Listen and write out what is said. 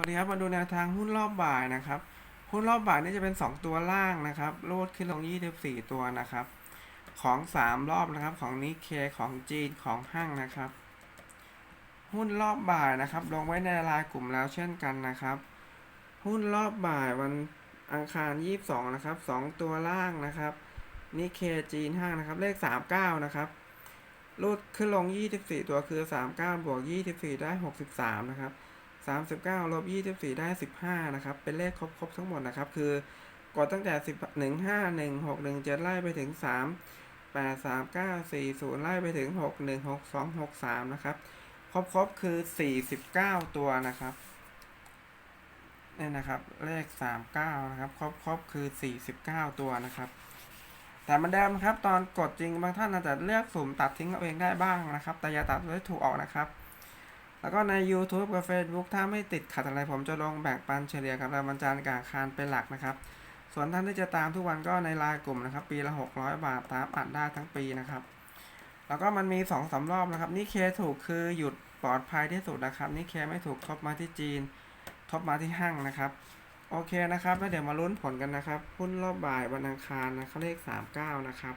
วัสดีครับมาดูแนวทางหุ้นรอบบ่ายนะครับ หุ้นรอบบ่ายนี่จะเป็น 2 ตัวล่างนะครับรูดขึ้นลง24 ตัวนะครับ ของ 3 รอบนะครับของนิเคของจีนของห้างนะครับ หุ้นรอบบ่ายนะครับ ลงไว้ในรายกลุ่มแล้วเช่นกันนะครับ หุ้นรอบบ่ายวันอังคาร 22 นะครับ 2 ตัวล่างนะครับนิเคจีนห้างนะครับ เลข 39 นะครับรูดขึ้นลง 24 ตัวคือ 39 บวก 24 ได้ 63 นะครับ 39ลบ24 ได้ 15 นะครับ เป็นเลขครบครบทั้งหมดนะครับ คือกดตั้งแต่ 10 1 5 1 6 1 7 ไล่ไปถึง 3 8 3 9 4 0 ไล่ไปถึง 6 1 6 2 6 3 นะครับ ครบครบคือ 49 ตัวนะครับนี่นะครับเลข 39 นะครับ ครบครบคือ 49 ตัวนะครับแต่เหมันเดิมครับตอนกดจริงบางท่านอาจจะเลือกสุ่มตัดทิ้งเอาเองได้บ้างนะครับ แต่อย่าตัดไว้ถูกออกนะครับ แล้วก็ใน YouTube กับ Facebook ถ้าไม่ติดขัดอะไรผมจะลงแบ่งปันเฉลี่ยกับรายวันจันทร์กับอังคารเป็นหลักนะครับ ส่วนท่านที่จะตามทุกวันก็ในไลน์กลุ่มนะครับ ปีละ 600 บาทตามอัดได้ทั้งปีนะครับ แล้วก็มันมี2อสารอบนะครับ นี่เคถูกคือหยุดปลอดภัยที่สุดนะครับ นี่เคไม่ถูกทบมาที่จีน ทบมาที่ห้างนะครับ โอเคนะครับแล้วเดี๋ยวมาลุ้นผลกันนะครับหุ้นรอบบ่ายวันอังคารนะเขาเลข 39 นะครับ